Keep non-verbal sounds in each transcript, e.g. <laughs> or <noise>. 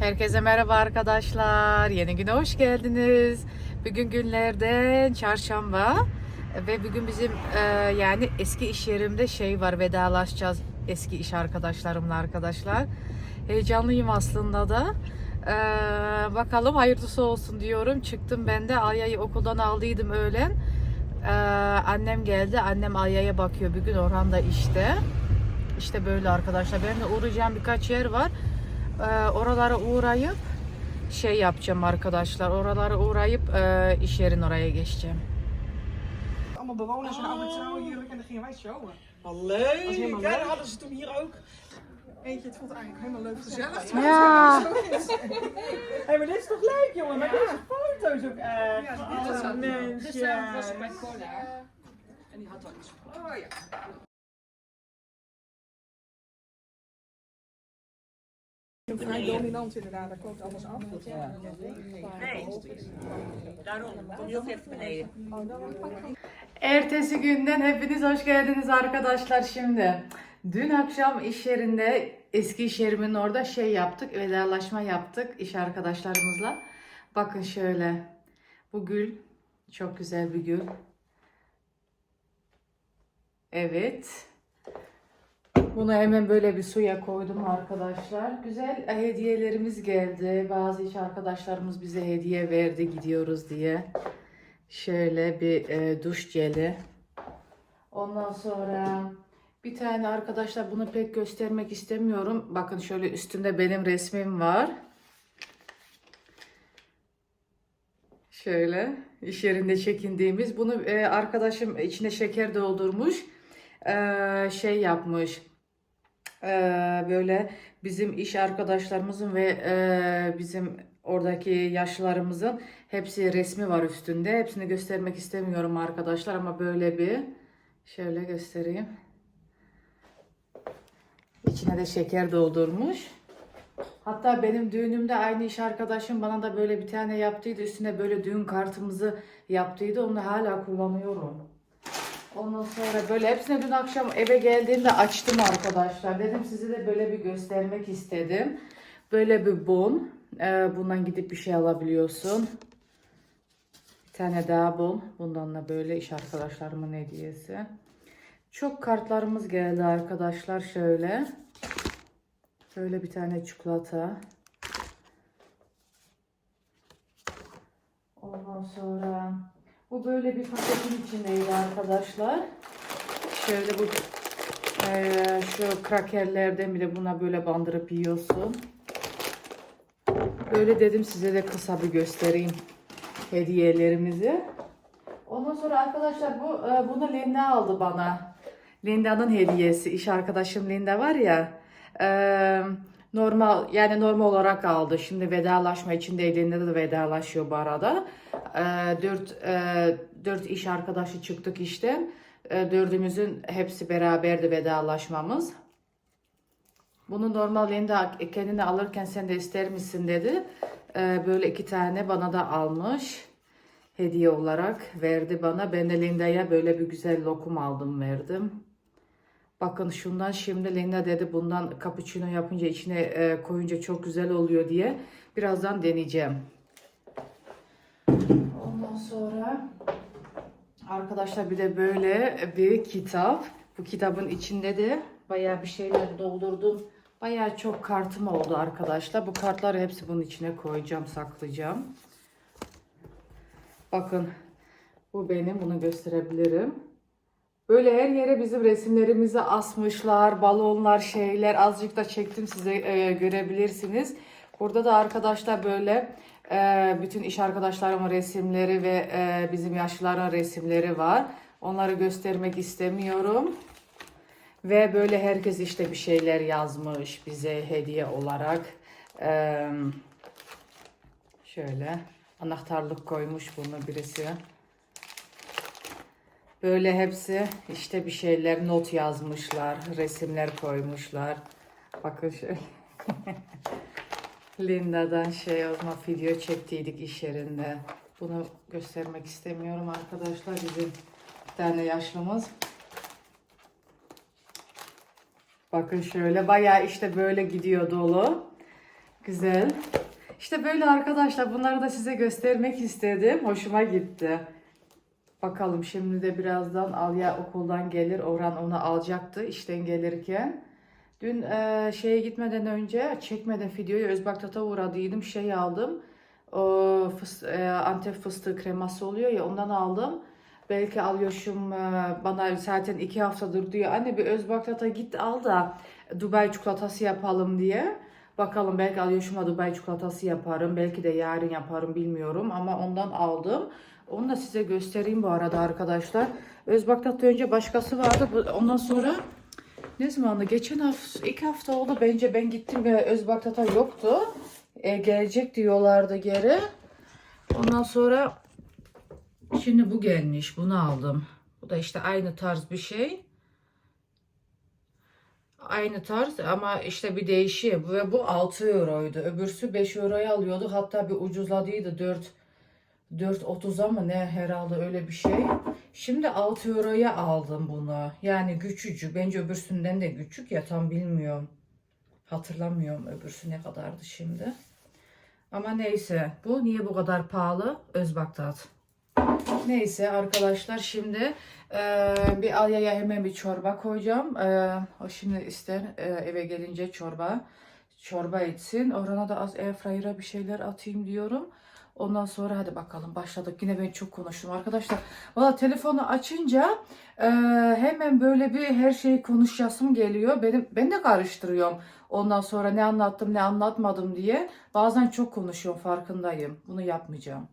Herkese merhaba arkadaşlar. Yeni güne hoş geldiniz. Bugün günlerden çarşamba ve bugün bizim e, yani eski iş yerimde şey var vedalaşacağız eski iş arkadaşlarımla arkadaşlar. Heyecanlıyım aslında da. E, bakalım hayırlısı olsun diyorum. Çıktım ben de Alya'yı okuldan aldıydım öğlen. E, annem geldi. Annem Alya'ya bakıyor. Bugün Orhan da işte. İşte böyle arkadaşlar. Benim de uğrayacağım birkaç yer var. Ee, oralara uğrayıp şey yapacağım arkadaşlar. Oralara uğrayıp e, iş yerin oraya geçeceğim. allemaal bewoners en oude trouwen hier en dan gingen wij showen. Wat leuk! was helemaal Ja, dat hadden ze toen hier ook. Eentje, het vond eigenlijk helemaal leuk gezellig. Ja. Hé, hey, maar dit is toch leuk, jongen? Met deze foto's ook echt. Ja, oh, dit is ook- mensje. Gisteravond was ik bij Cola en die had al iets. Oh ja. Vrij dominant inderdaad, daar koopt alles af. Nee, daarom. Kom je ook even beneden. Ertesi günden hepiniz hoş geldiniz arkadaşlar şimdi. Dün akşam iş yerinde eski iş yerimin orada şey yaptık. Vedalaşma yaptık iş arkadaşlarımızla. Bakın şöyle. Bu gül çok güzel bir gül. Evet. Bunu hemen böyle bir suya koydum arkadaşlar. Güzel hediyelerimiz geldi. Bazı iş arkadaşlarımız bize hediye verdi gidiyoruz diye. Şöyle bir e, duş jeli. Ondan sonra bir tane arkadaşlar bunu pek göstermek istemiyorum. Bakın şöyle üstünde benim resmim var. Şöyle iş yerinde çekindiğimiz. Bunu e, arkadaşım içine şeker doldurmuş. E, şey yapmış. E, böyle bizim iş arkadaşlarımızın ve e, bizim oradaki yaşlılarımızın hepsi resmi var üstünde. Hepsini göstermek istemiyorum arkadaşlar ama böyle bir şöyle göstereyim. İçine de şeker doldurmuş. Hatta benim düğünümde aynı iş arkadaşım bana da böyle bir tane yaptıydı. Üstüne böyle düğün kartımızı yaptıydı. Onu hala kullanıyorum. Ondan sonra böyle hepsini dün akşam eve geldiğimde açtım arkadaşlar. Dedim size de böyle bir göstermek istedim. Böyle bir bon. Ee, bundan gidip bir şey alabiliyorsun. Bir tane daha bon. Bundan da böyle iş arkadaşlarımın hediyesi. Çok kartlarımız geldi arkadaşlar şöyle. Böyle bir tane çikolata. Ondan sonra bu böyle bir paketin içindeydi arkadaşlar. Şöyle bu eee, şu krakerlerden bir de buna böyle bandırıp yiyorsun. Böyle dedim size de kısa bir göstereyim hediyelerimizi. Ondan sonra arkadaşlar bu e, bunu Linda aldı bana. Linda'nın hediyesi. İş arkadaşım Linda var ya. e, normal yani normal olarak aldı. Şimdi vedalaşma içindeydi. Linda da vedalaşıyor bu arada. E, dört, e, dört iş arkadaşı çıktık işte. E, dördümüzün hepsi beraberdi vedalaşmamız. Bunu normal Linda kendine alırken sen de ister misin dedi. Ee, böyle iki tane bana da almış. Hediye olarak verdi bana. Ben de Linda'ya böyle bir güzel lokum aldım verdim. Bakın şundan şimdi Linda dedi bundan cappuccino yapınca içine e, koyunca çok güzel oluyor diye. Birazdan deneyeceğim. Ondan sonra arkadaşlar bir de böyle bir kitap. Bu kitabın içinde de bayağı bir şeyler doldurdum. Bayağı çok kartım oldu arkadaşlar. Bu kartları hepsi bunun içine koyacağım, saklayacağım. Bakın bu benim, bunu gösterebilirim. Böyle her yere bizim resimlerimizi asmışlar, balonlar, şeyler. Azıcık da çektim size e, görebilirsiniz. Burada da arkadaşlar böyle e, bütün iş arkadaşlarımın resimleri ve e, bizim yaşlıların resimleri var. Onları göstermek istemiyorum. Ve böyle herkes işte bir şeyler yazmış bize hediye olarak. Ee, şöyle anahtarlık koymuş bunu birisi. Böyle hepsi işte bir şeyler not yazmışlar, resimler koymuşlar. Bakın şöyle. <laughs> Linda'dan şey olma video çektiydik iş yerinde. Bunu göstermek istemiyorum arkadaşlar. Bizim bir tane yaşlımız Bakın şöyle bayağı işte böyle gidiyor dolu. Güzel. İşte böyle arkadaşlar bunları da size göstermek istedim. Hoşuma gitti. Bakalım şimdi de birazdan Alya okuldan gelir. Orhan onu alacaktı işten gelirken. Dün e, şeye gitmeden önce çekmeden videoyu Özbaktat'a uğradıydım. Şey aldım. O fıs- e, Antep fıstığı kreması oluyor ya ondan aldım. Belki alıyorşum e, bana zaten iki haftadır diyor. Anne bir Özbaktat'a git al da Dubai çikolatası yapalım diye. Bakalım belki alıyorşuma Dubai çikolatası yaparım. Belki de yarın yaparım bilmiyorum. Ama ondan aldım. Onu da size göstereyim bu arada arkadaşlar. Özbaktat'ta önce başkası vardı. Ondan sonra ne zamandı? Geçen hafta, iki hafta oldu bence ben gittim ve Özbaktat'a yoktu. E, gelecek diyorlardı geri. Ondan sonra şimdi bu gelmiş. Bunu aldım. Bu da işte aynı tarz bir şey. Aynı tarz ama işte bir değişiyor. Ve bu 6 euroydu. Öbürsü 5 euroya alıyordu. Hatta bir ucuzladıydı. 4 4.30'a mı ne herhalde öyle bir şey. Şimdi 6 euroya aldım bunu. Yani küçücük. Bence öbürsünden de küçük ya tam bilmiyorum. Hatırlamıyorum öbürsü ne kadardı şimdi. Ama neyse. Bu niye bu kadar pahalı? Özbaktat. Neyse arkadaşlar şimdi eee, bir Alya'ya hemen bir çorba koyacağım. Eee, o şimdi ister eee, eve gelince çorba çorba etsin. Orana da az airfryer'a bir şeyler atayım diyorum. Ondan sonra hadi bakalım başladık. Yine ben çok konuştum arkadaşlar. Valla telefonu açınca eee, hemen böyle bir her şeyi konuşasım geliyor. Benim ben de karıştırıyorum. Ondan sonra ne anlattım ne anlatmadım diye. Bazen çok konuşuyorum farkındayım. Bunu yapmayacağım.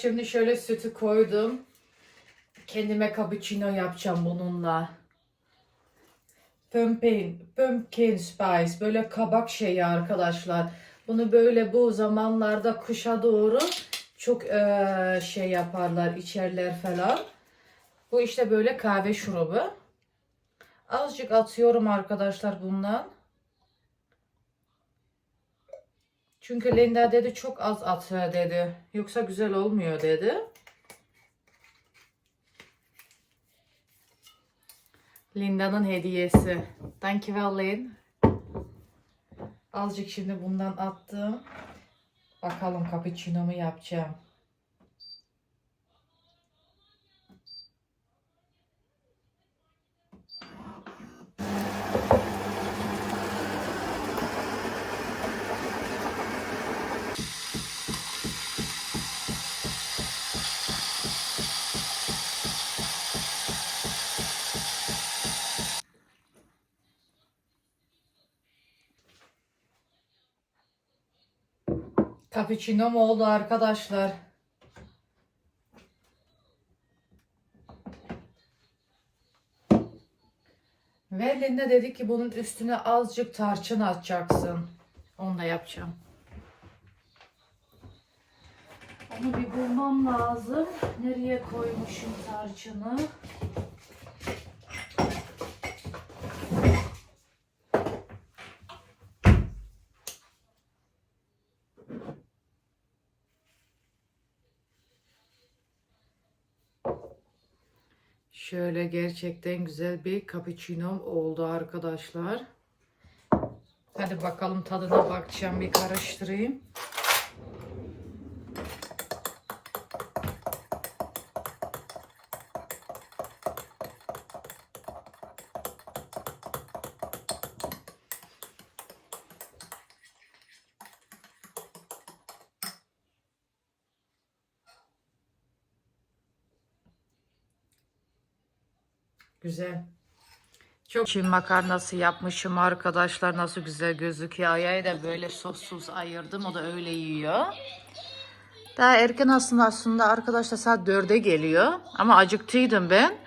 Şimdi şöyle sütü koydum. Kendime cappuccino yapacağım bununla. Pumpkin, pumpkin spice böyle kabak şeyi arkadaşlar. Bunu böyle bu zamanlarda kışa doğru çok eee, şey yaparlar, içerler falan. Bu işte böyle kahve şurubu. Azıcık atıyorum arkadaşlar bundan. Çünkü Linda dedi çok az at dedi. Yoksa güzel olmuyor dedi. Linda'nın hediyesi. Thank you well, Lin. Azıcık şimdi bundan attım. Bakalım cappuccino'mu yapacağım. Cappuccino'm oldu arkadaşlar. Ve Linda dedi ki bunun üstüne azıcık tarçın atacaksın. Onu da yapacağım. Onu bir bulmam lazım. Nereye koymuşum tarçını? Şöyle gerçekten güzel bir cappuccino oldu arkadaşlar. Hadi bakalım tadına bakacağım bir karıştırayım. Güzel. Çok Çin makarnası yapmışım arkadaşlar. Nasıl güzel gözüküyor. Ayayı da böyle sossuz ayırdım. O da öyle yiyor. Daha erken aslında aslında arkadaşlar saat 4'e geliyor. Ama acıktıydım ben.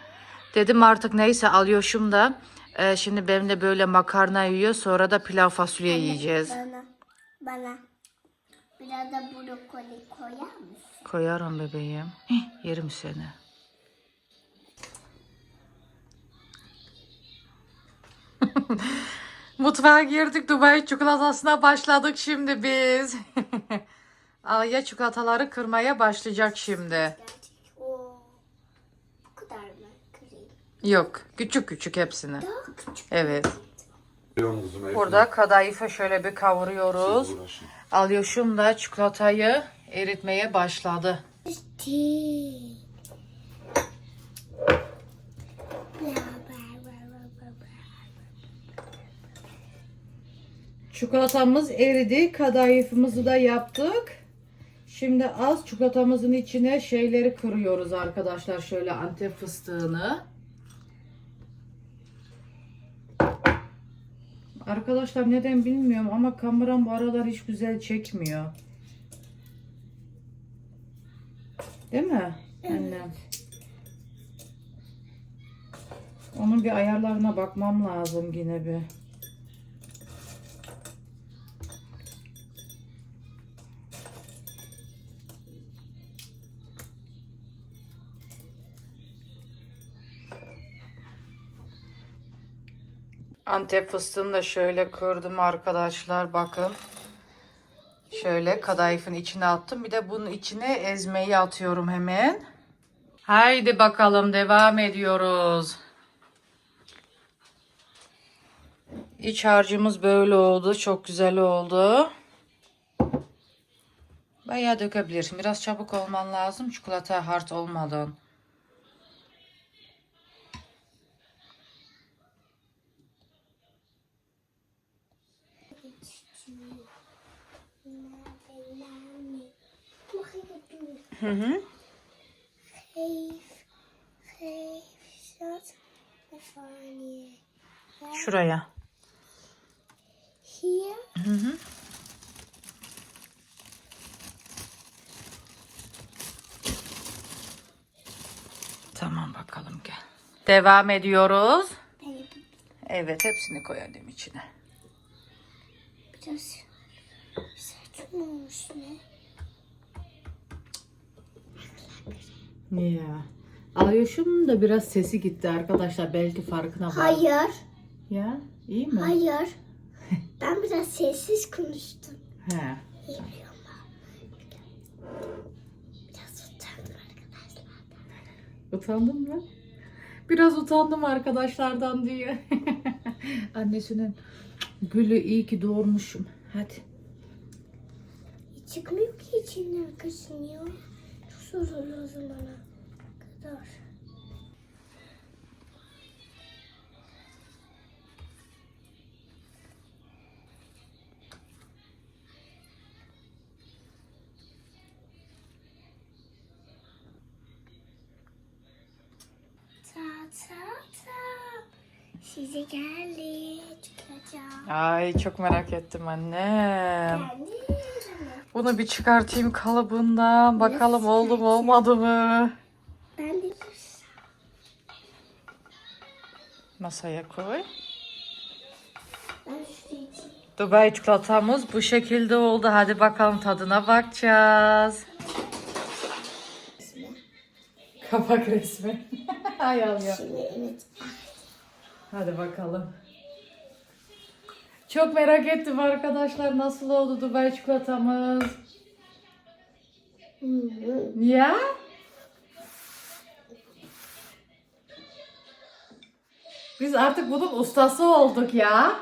Dedim artık neyse alıyorşum da Ee, şimdi benimle böyle makarna yiyor. Sonra da pilav fasulye yiyeceğiz. Bana, bana biraz da brokoli koyar mısın? Koyarım bebeğim. Hih, yerim seni. <laughs> Mutfağa girdik. Dubai çikolatasına başladık şimdi biz. <laughs> Alya çikolataları kırmaya başlayacak şimdi. Yok. Küçük küçük hepsini. Evet. Burada kadayıfı şöyle bir kavuruyoruz. Alyoşum da çikolatayı eritmeye başladı. Çikolatamız eridi. Kadayıfımızı da yaptık. Şimdi az çikolatamızın içine şeyleri kırıyoruz arkadaşlar. Şöyle antep fıstığını. Arkadaşlar neden bilmiyorum ama kameram bu aralar hiç güzel çekmiyor. Değil mi annem? Onun bir ayarlarına bakmam lazım yine bir. Antep fıstığını da şöyle kırdım arkadaşlar bakın. Şöyle kadayıfın içine attım. Bir de bunun içine ezmeyi atıyorum hemen. Haydi bakalım devam ediyoruz. İç harcımız böyle oldu. Çok güzel oldu. Bayağı dökebilirsin. Biraz çabuk olman lazım. Çikolata hard olmadan. Hı hı. Şuraya. Hı hı. Tamam bakalım gel. Devam ediyoruz. Evet hepsini koy içine. biraz saçma olmuş ne? Ya. Alyoş'un da biraz sesi gitti arkadaşlar. Belki farkına var. Hayır, Ya iyi mi? hayır. <laughs> ben biraz sessiz konuştum. He. Biraz utandım arkadaşlar. Utandın mı? Biraz utandım arkadaşlardan diyor. <laughs> Annesinin gülü iyi ki doğurmuşum. Hadi. Çıkmıyor ki içinden kaşınıyor. Oluyor o zamana kadar. Ta ta ta. Size geldi. Çıkacağım. Ay çok merak ettim annem. Geldi. Bunu bir çıkartayım kalıbından. Bakalım oldu mu olmadı mı? Ben de Masaya koy. ben. Dubai çikolatamız bu şekilde oldu. Hadi bakalım tadına bakacağız. Kapak resmi. <laughs> Şimdi evet. Hadi bakalım. Çok merak ettim arkadaşlar nasıl oldu Dubai çikolatamız. Ya? Biz artık bunun ustası olduk ya.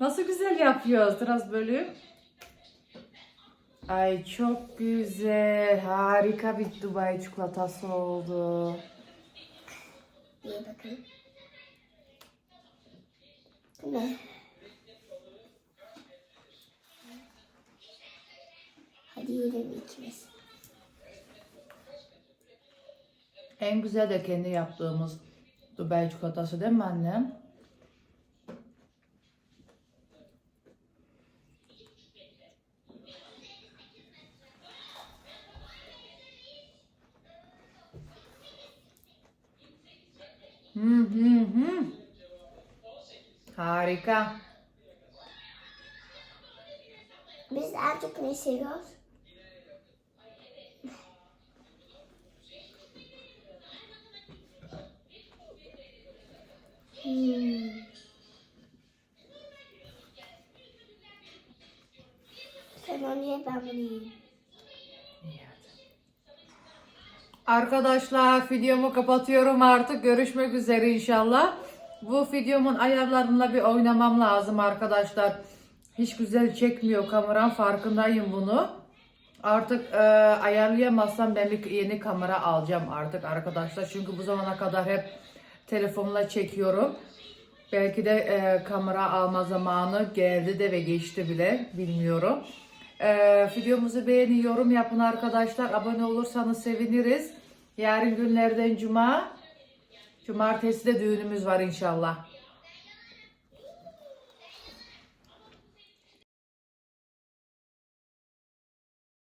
Nasıl güzel yapıyoruz. Biraz bölüm. Ay çok güzel. Harika bir Dubai çikolatası oldu. Bir. Bu ne? Yiyelim ikimiz. En güzel de kendi yaptığımız Dubai çikolatası değil mi annem? Hı hı hı. Harika. Biz çok ne seviyoruz? Hmm. Sen onu ye ben bunu yiyeyim. Arkadaşlar videomu kapatıyorum artık. Görüşmek üzere inşallah. Bu videomun ayarlarımla bir oynamam lazım arkadaşlar. Hiç güzel çekmiyor kameram farkındayım bunu. Artık e, ayarlayamazsam ben bir yeni kamera alacağım artık arkadaşlar. Çünkü bu zamana kadar hep telefonla çekiyorum. Belki de e, kamera alma zamanı geldi de ve geçti bile bilmiyorum. E, videomuzu beğenin, yorum yapın arkadaşlar. Abone olursanız seviniriz. Yarın günlerden cuma. Cumartesi de düğünümüz var inşallah.